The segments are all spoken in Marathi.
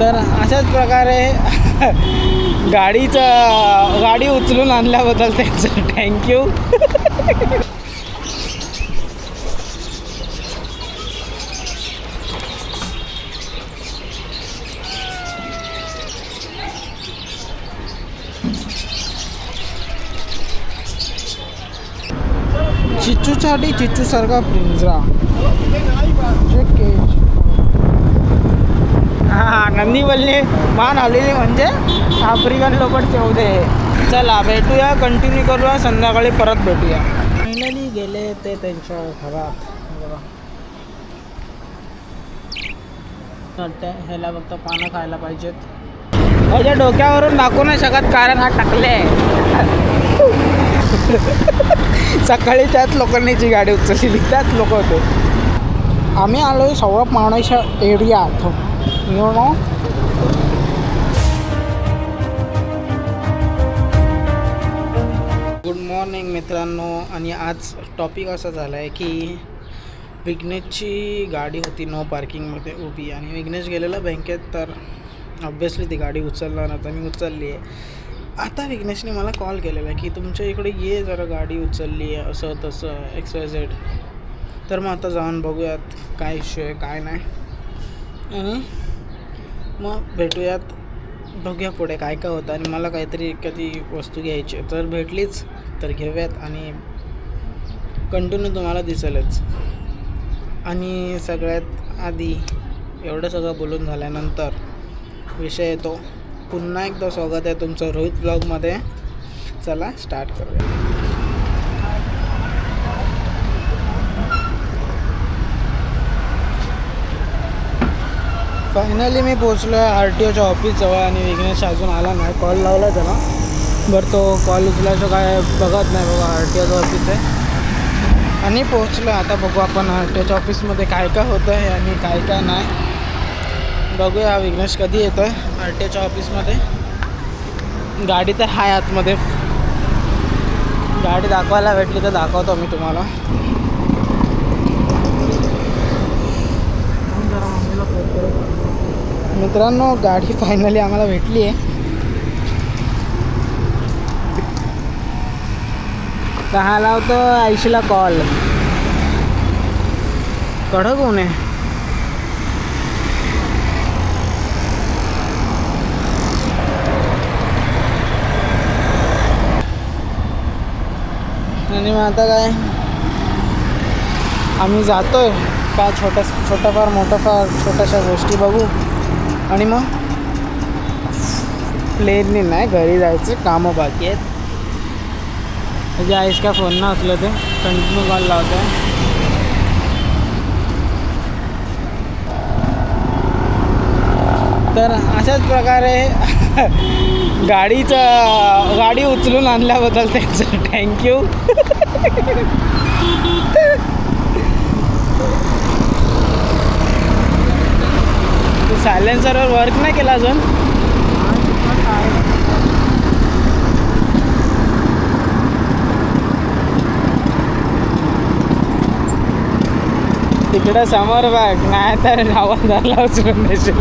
तर अशाच प्रकारे गाडीचं गाडी उचलून आणल्याबद्दल त्यांचं थँक्यू चिच्चूसाठी चिच्चूसारखा पिंजरा. जे केज हां नंदीवल्ली मान आलेली म्हणजे आफ्रिकन लोक चौदे चला भेटूया कंटिन्यू करूया संध्याकाळी परत भेटूया. फायनली गेले ते त्यांच्या घरात. बघा. ह्याला फक्त पानं खायला पाहिजेत. माझ्या डोक्यावरून दाखवू नाही शकत कारण हा टाकले सकाळी त्याच लोकांनी जी गाडी उचलली त्याच लोक होते. आम्ही आलो आहे सव्वा पावण्याच्या एरियात यू नो गुड मॉर्निंग मित्रांनो. आणि आज टॉपिक असा झाला आहे की विघ्नेशची गाडी होती नो पार्किंगमध्ये उभी. आणि विघ्नेश गेलेला बँकेत तर ऑब्व्हियसली ती गाडी उचलला नव्हता. मी उचलली आहे. आता विघ्नेशने मला कॉल केलेला आहे की तुमच्या इकडे ये जरा गाडी उचलली आहे असं तसं एक्स वाय झेड तर मग आता जाऊन बघूयात काय इश्यू आहे काय नाही. आणि मग भेटूयात. बघूया पुढे काय काय होतं आणि मला काहीतरी एखादी वस्तू घ्यायची आहे तर भेटलीच तर घेऊयात आणि कंटिन्यू तुम्हाला दिसेलच. आणि सगळ्यात आधी एवढं सगळं बोलून झाल्यानंतर विषय येतो. पुन्हा एकदा स्वागत आहे तुमचं रोहित ब्लॉगमध्ये चला स्टार्ट करूया. फायनली मी पोचलो आहे आर टी ओच्या ऑफिसजवळ आणि विघ्नेश अजून आला नाही. कॉल लावला त्याला. बरं तो कॉल उचलायचं काय बघत नाही बाबा आर टी ओचं ऑफिस आहे. आणि पोचलो आता बघू आपण आर टी ओच्या ऑफिसमध्ये काय काय होतं आहे आणि काय काय नाही. बघूया विघ्नेश कधी येतो आहे आर टी ओच्या ऑफिसमध्ये गाडी तर आहे आतमध्ये. गाडी दाखवायला भेटली तर दाखवतो मी तुम्हाला जरा मम्मीला फोन करू मित्रांनो गाडी फायनली आम्हाला भेटली आहे दहा लावतो ऐंशीला कॉल कडक ऊन आहे. आणि मग आता काय? आम्ही जातोय. का छोट्या छोटंफार मोठंफार छोट्याशा गोष्टी बघू. आणि मग प्लेनने नाही घरी जायचं कामं बाकी आहेत. म्हणजे आईस का फोन ना असलं ते कंटिन्यू कॉल लावतो. आहे तर अशाच प्रकारे गाडीचं गाडी उचलून आणल्याबद्दल त्यांचं थँक्यू तू सायलेन्सरवर वर्क नाही केला अजून? तिकडं समोर बघ नाही तर आवाज झाला उचलून देशील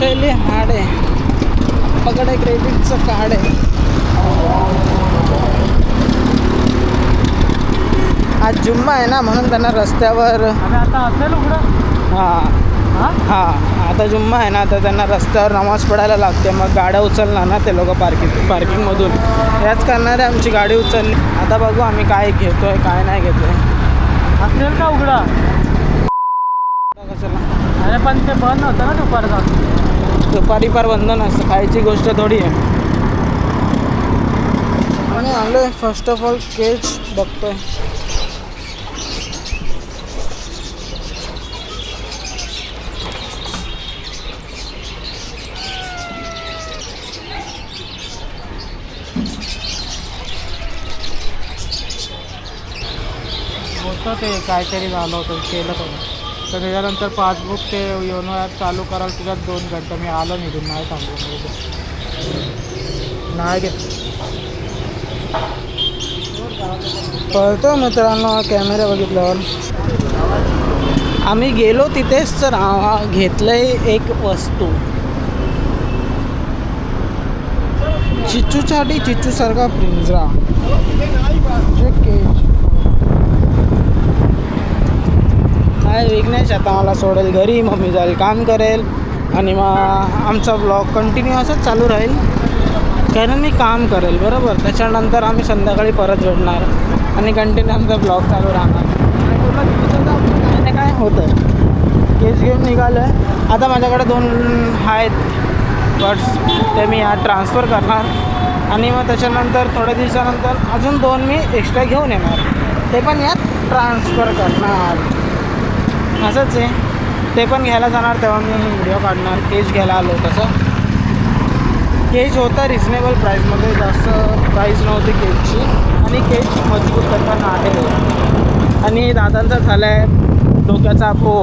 हार्ड आहे. आपल्याकडे क्रेडिटचं कार्ड आहे. आज जुम्मा आहे ना म्हणून त्यांना रस्त्यावर आता असेल हां. हा? हां आता जुम्मा आहे ना तर त्यांना रस्त्यावर नमाज पडायला लागते. मग गाड्या उचलणार ना ते लोक पार्किंग पार्किंगमधून याच करणारे आमची गाडी उचलली. आता बघू आम्ही काय घेतोय काय नाही घेतोय. असेल का उघडा? कशाला अरे पण ते बंद होतं ना दुपारचं. दुपारी फार बंद नसतं खायची गोष्ट थोडी आहे. आणि आलो आहे फर्स्ट ऑफ ऑल केज बघतोय. होतं ते काहीतरी झालं होतं केलं होतं. तर त्याच्यानंतर पासबुक ते योनो ॲप चालू करायला तुझ्यात दोन घंटे. मी आलो निघून नाही थांबलो. नाही घेत. कळतो मित्रांनो कॅमेरा बघितल्यावर. आम्ही गेलो तिथेच तर आ- घेतलंय एक वस्तू. चिच्चूसाठी चिच्चूसारखा पिंजरा. जे केज काय विघ्नेश. आता मला सोडेल घरी मम्मी जाईल काम करेल आणि मग आमचा ब्लॉग कंटिन्यू असंच चालू राहील. कारण मी काम करेल बरोबर? त्याच्यानंतर आम्ही संध्याकाळी परत भेटणार आणि कंटिन्यू आमचा ब्लॉग चालू राहणार. आणि पूर्ण काय काय होतं केस घेऊन निघालो आहे आता माझ्याकडे दोन आहेत. बट्स ते मी यात ट्रान्सफर करणार. आणि मग त्याच्यानंतर थोड्या दिवसानंतर अजून दोन मी एक्स्ट्रा घेऊन येणार. ते पण यात ट्रान्सफर करणार. असंच आहे. ते पण घ्यायला जाणार तेव्हा मी व्हिडिओ काढणार. केज घ्यायला आलो तसं. केज होता रिजनेबल प्राईजमध्ये जास्त प्राईज नव्हती केजची आणि केज मजबूत करताना आहे. आणि दादांचा झाला आहे डोक्याचा पो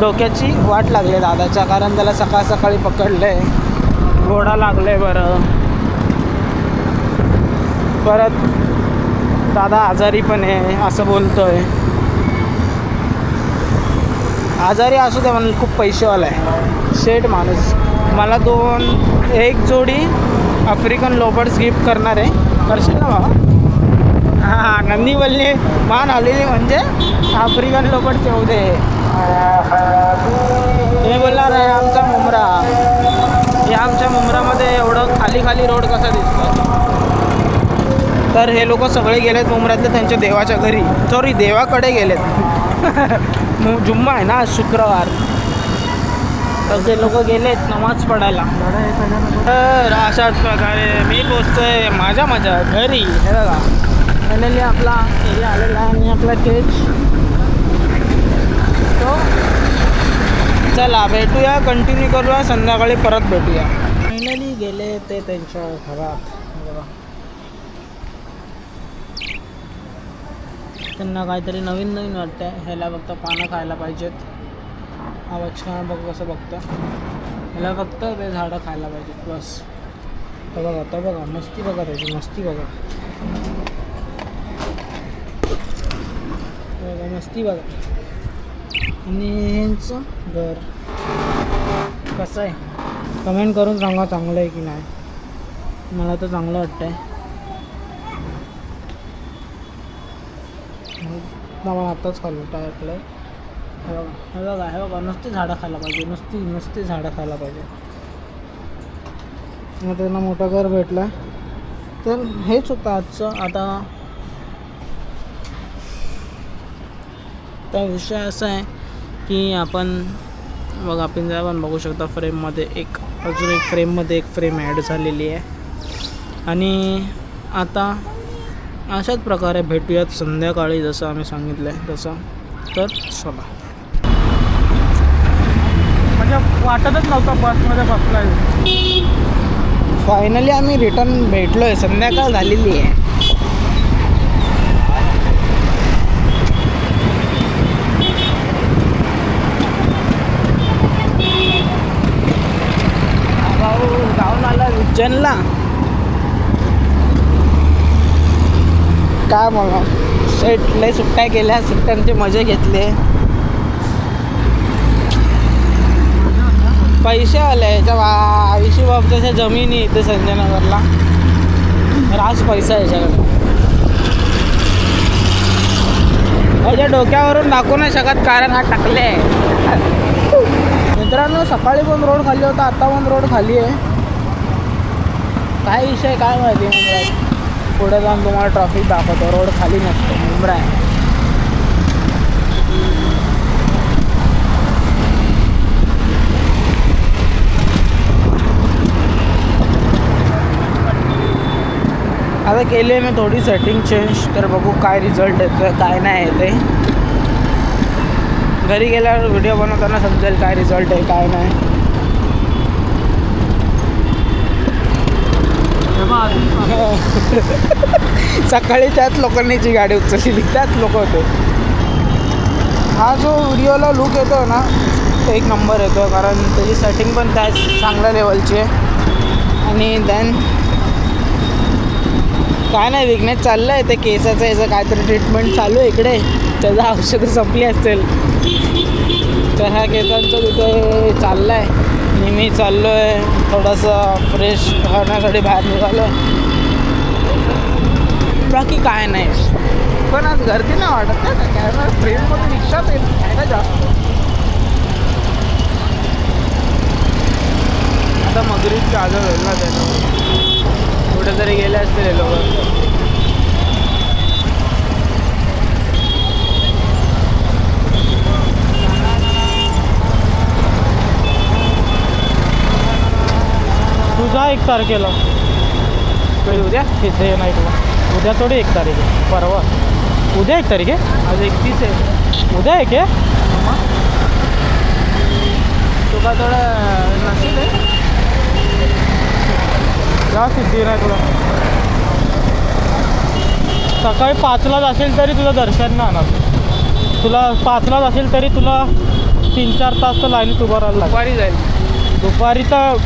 डोक्याची वाट लागली दादाच्या कारण त्याला सकाळ सकाळी पकडलं आहे घोडा लागलं आहे बरं. परत दादा आजारी पण आहे असं बोलतो आहे आजारी असू दे म्हणून खूप पैसेवाला आहे. शेठ माणूस. मला दोन एक जोडी आफ्रिकन लोबर्स गिफ्ट करणार आहे. करशील ना बाबा? हां नंदी बोलली मान आलेली म्हणजे आफ्रिकन लोबर्स येऊ दे. तुम्ही बोलणार आहे आमचा मुमरा या आमच्या मुमरामध्ये एवढं खाली खाली रोड कसा दिसतो तर हे लोक सगळे गेलेत मुंबऱ्यातले त्यांच्या देवाच्या घरी. सॉरी देवाकडे गेलेत. जुम्मा आहे ना शुक्रवार. तर ते लोक गेलेत नमाज पडायला. तर अशाच प्रकारे मी पोचतोय माझ्या माझ्या घरी. हे बघा. फायनली आपला एरिया आलेला आहे आणि आपला केच तो चला भेटूया कंटिन्यू करूया संध्याकाळी परत भेटूया. फायनली गेले ते त्यांच्या घरात हे बघा त्यांना काहीतरी नवीन नवीन वाटतं आहे ह्याला फक्त पानं खायला पाहिजेत. आवाज काय बघ कसं बघतं ह्याला फक्त ते झाडं खायला पाहिजेत बस. तर बघा तर बघा मस्ती बघा त्याची मस्ती बघा. बघा मस्ती बघा. आणि ह्यांचं घर कसं आहे? कमेंट करून सांगा चांगलं आहे की नाही. मला तर चांगलं वाटतं आहे मला आताच खाल्लं टाकलं हे बघा हे बघा हे बघा नुसती झाडं खायला पाहिजे नुसती नुसती झाडं खायला पाहिजे. मग त्यांना मोठं घर भेटलं. तर हेच होतं आजचं. आता त्या विषय असा आहे की आपण बघा जर आपण बघू शकता फ्रेममध्ये एक अजून एक फ्रेममध्ये एक फ्रेम ॲड झालेली आहे. आणि आता अशाच प्रकारे भेटूयात संध्याकाळी जसं आम्ही सांगितलं आहे तसं. तर चला. म्हणजे वाटतच नव्हतं बसमध्ये बसलाय. फायनली आम्ही रिटर्न भेटलो आहे संध्याकाळ झालेली आहे. उज्जैनला. काय मला सेट लय सुट्ट्या केल्या सुट्ट्यांची मजे घेतले. पैसे आले याच्या आयुषी बाबच्या जमिनी इथे संजयनगरला. राज पैसा याच्याकडे. माझ्या डोक्यावरून दाखवू नाही शकत कारण हा टाकले मित्रांनो सकाळी पण रोड खाली होता आता पण रोड खाली आहे. काय विषय काय माहिती मुंबईत पुढे जाऊन तुम्हाला ट्रॉफिक दाखवतो. रोड खाली नसतो. मुंबरा आहे. आता केली आहे मी थोडी सेटिंग चेंज तर बघू काय रिझल्ट येतं काय नाही येते घरी गेल्यावर व्हिडिओ बनवताना समजेल काय रिझल्ट आहे काय नाही. सकाळी त्याच लोकांनी जी गाडी उचललेली त्याच लोक होते. हा जो व्हिडिओला लुक येतो ना तो एक नंबर येतो कारण त्याची सेटिंग पण त्याच चांगल्या लेवलची आहे. आणि देन काय नाही विकनेस चाललं आहे ते केसाचं याचं काहीतरी ट्रीटमेंट चालू आहे इकडे. त्याचं औषधं संपली असेल तर ह्या केसांचं तिथे चाललं आहे आणि मी चाललो आहे थोडंसं फ्रेश होण्यासाठी बाहेर निघालो बाकी काय नाही. पण आज गर्दी नाही वाटत नाही का कॅमेरा ट्रेनमध्ये रिक्षाच येत नाही ना जास्त. आता मगरीत चालू होईल ना त्यानं कुठेतरी गेले असतील लोक. तुझा एक तारखेला. उद्या? सिद्ध नाईटला उद्या थोडी एक तारीख आहे. परवा. उद्या एक तारीख आहे? आज एकतीस आहे. उद्या एक आहे? तुका थोडं नसेल आहे? जा सिद्धिविनायकला सकाळी पाचलाच असेल तरी तुझं दर्शन नाही होणार. तुला पाचलाच असेल तरी तुला तीन चार तास तर लाईनीत उभं राहायला दुपारी जाईल. दुपारी तर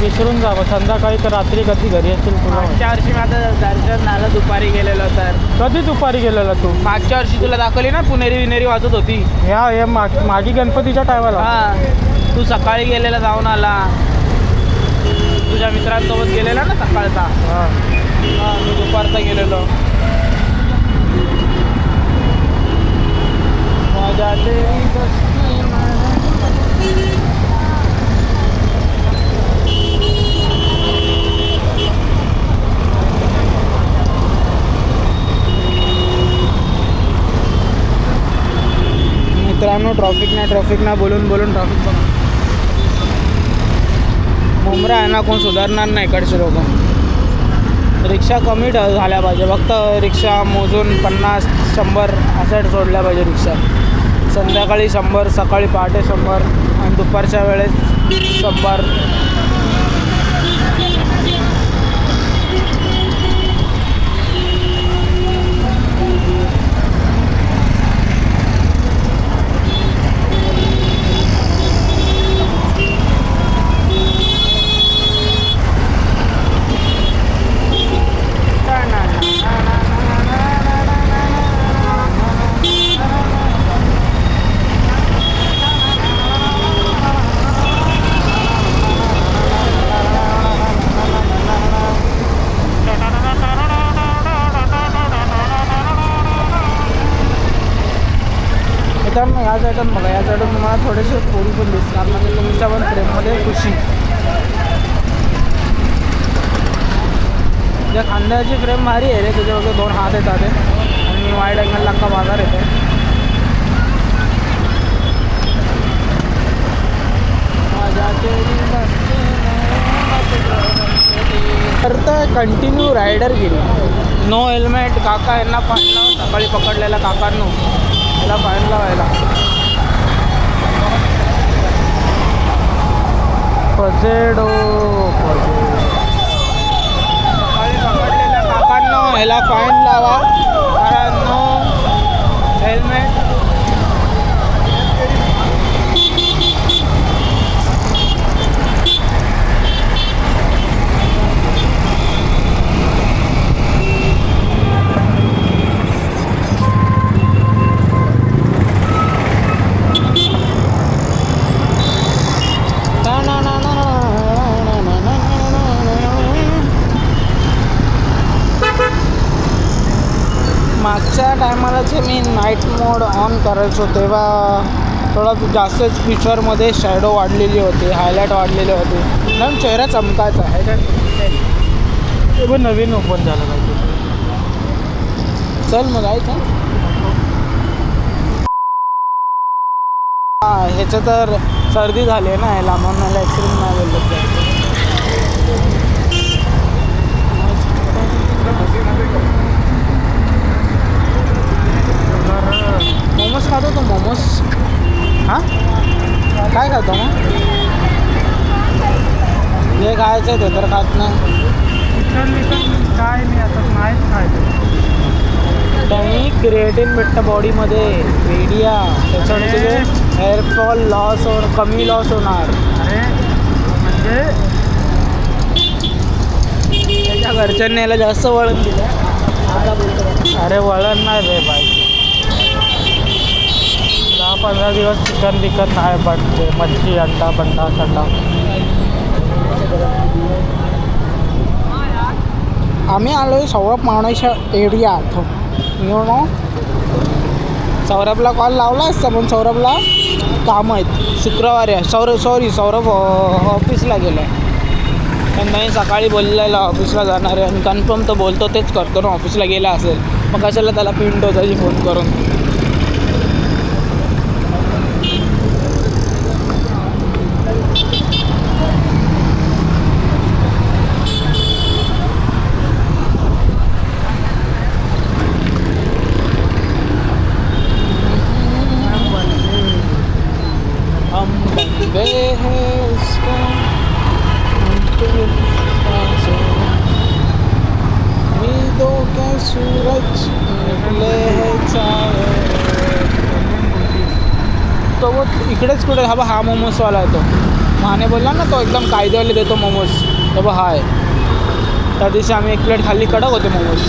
विसरून जा मग संध्याकाळी तर रात्री कधी घरी असेल तुला? मागच्या वर्षी माझं दर्शन झालं दुपारी गेलेलो तर. कधी दुपारी गेलेला तू? मागच्या वर्षी तुला दाखवली ना पुणेरी विनेरी वाजत होती. ह्या हे माग मागी गणपतीच्या टायमाला? हा. तू सकाळी गेलेला जाऊन आला. तुझ्या मित्रांसोबत गेलेला ना सकाळचा? हां. मी दुपारचा गेलेलो. माझ्या मित्रांनो ट्रॉफिक नाही ट्रॉफिक ना बोलून बोलून ट्रॉफिक मुंबरा आहे ना कोण सुधारणार नाही इकडचे लोक. रिक्षा कमी झाल्या पाहिजे. फक्त रिक्षा मोजून पन्नास शंभर असं सोडल्या पाहिजे रिक्षा. संध्याकाळी शंभर सकाळी पहाटे शंभर आणि दुपारच्या वेळेस शंभर. मित्रांनो बघा या साईडून तुम्हाला थोडेसे पोरी पण दिसणार म्हणजे तुमच्या पण फ्रेममध्ये खुशी. ज्या खांद्याची फ्रेम भारी आहे रे त्याच्यामध्ये दोन हात येतात आणि वाईट अँगल लांका बाजार येतो. तर तर कंटिन्यू रायडर गेली. नो हेल्मेट काका यांना फाईन सकाळी पकडलेला काकांनो. त्याला फाईन लावायला. पजेडो सकाळी पकडलेल्या ह्याला फाईन लावा. मागच्या टायमाला जे मी नाईट मोड ऑन करायचो तेव्हा थोडा जास्तच फीचरमध्ये शॅडो वाढलेली होती हायलाईट वाढलेली होती. म्हणून चेहरा चमकायचा आहे का? ते पण नवीन ओपन झालं पाहिजे. चल मग जायचं हा ह्याचं तर सर्दी झाली आहे ना ह्याला म्हणून ह्याला ॲक्सिडेंट नाही बोललं तर. मोमोज खातो तो मोमोज हां काय खातो मग जे खायचं ते तर खात नाही चिकन विकन काय मी आता नाहीच खायचं त्यांनी क्रिएटिन भेटतं बॉडीमध्ये मीडिया त्याच्यामुळे तुझे हेअरफॉल लॉस हो कमी लॉस होणार. अरे म्हणजे? त्याच्या घरच्यांनी याला जास्त वळण दिलं अरे वळण नाही रे बाई. दहा पंधरा दिवस चिकन बिकन नाही पण ते मच्छी अंडा बंडा थंडा आम्ही आलो आहे सौरभ मावण्याच्या एरियात यू नो सौरभला कॉल लावला असता पण सौरभला काम आहेत. शुक्रवारी आहे. सौरभ सॉरी सौरभ ऑफिसला गेला आहे नाही सकाळी बोललेलं ऑफिसला जाणार आहे. आणि कन्फर्म तर बोलतो तेच करतो ना. ऑफिसला गेला असेल मग कशाला त्याला पिंटो त्याची फोन करून हम बंदे हैं उसका हम तेरे पासों। उम्मीदों के सूरज निकले हैं चावे तो वो इकडेच कुठे हा बा हा मोमोजवाला आहे तो. माने बोलला ना तो एकदम कायदेवाले देतो मोमोज. तो बा हा आहे. त्या दिवशी आम्ही एक प्लेट खाल्ली कडक होते मोमोज.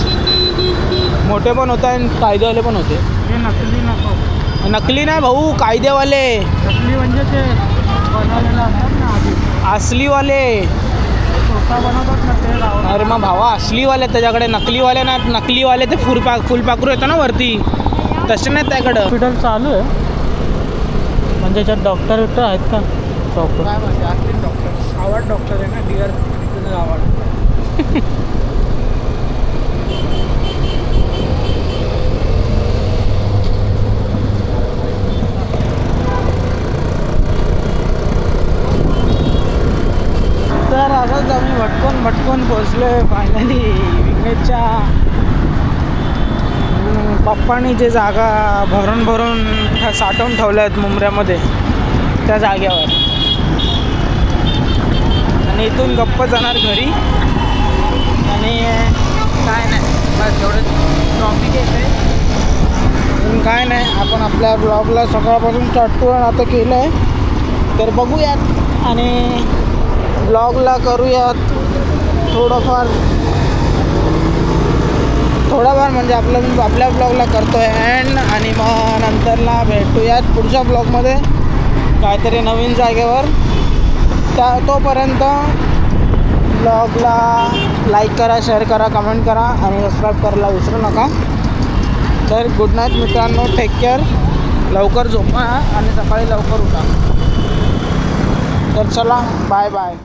मोठे पण होते आणि कायदेवाले पण होते. नकली नको. नकली नाही भाऊ कायदेवाले नकली म्हणजे ते ना असलीवाले. ना अरे मग भावा असलीवाले त्याच्याकडे नकलीवाले नाहीत नकलीवाले ते फुलपा फुलपाखरू येतं ना वरती. तसे नाहीत त्याकडं. हॉस्पिटल चालू आहे. म्हणजे याच्यात डॉक्टर विक्टर आहेत का? डॉक्टर काय डॉक्टर आवड डॉक्टर आहे ना डिअर आवड तर असंच आम्ही भटकून भटकून पोचलो आहे फायनली विघ्नेशच्या हम्म, पप्पांनी जे जागा भरून भरून ह्या साठवून ठेवल्या आहेत मुंबऱ्यामध्ये त्या जाग्यावर आणि इथून गप्प जाणार घरी. आणि काय नाही बस एवढं टॉपिक येते अजून काय नाही आपण आपल्या ब्लॉगला सकाळपासून चाटून आता केलं आहे तर बघूयात आणि ब्लॉगला करूयात थोडंफार. थोडाफार म्हणजे आपलं आपल्या ब्लॉगला करतो आहे अँड आणि मग नंतरला भेटूयात पुढच्या ब्लॉगमध्ये काहीतरी नवीन जागेवर. त्या तोपर्यंत ब्लॉगला लाईक करा शेअर करा कमेंट करा आणि सबस्क्राईब करायला विसरू नका. तर गुड नाईट मित्रांनो टेक केअर लवकर झोपा आणि सकाळी लवकर उठा. तर चला बाय बाय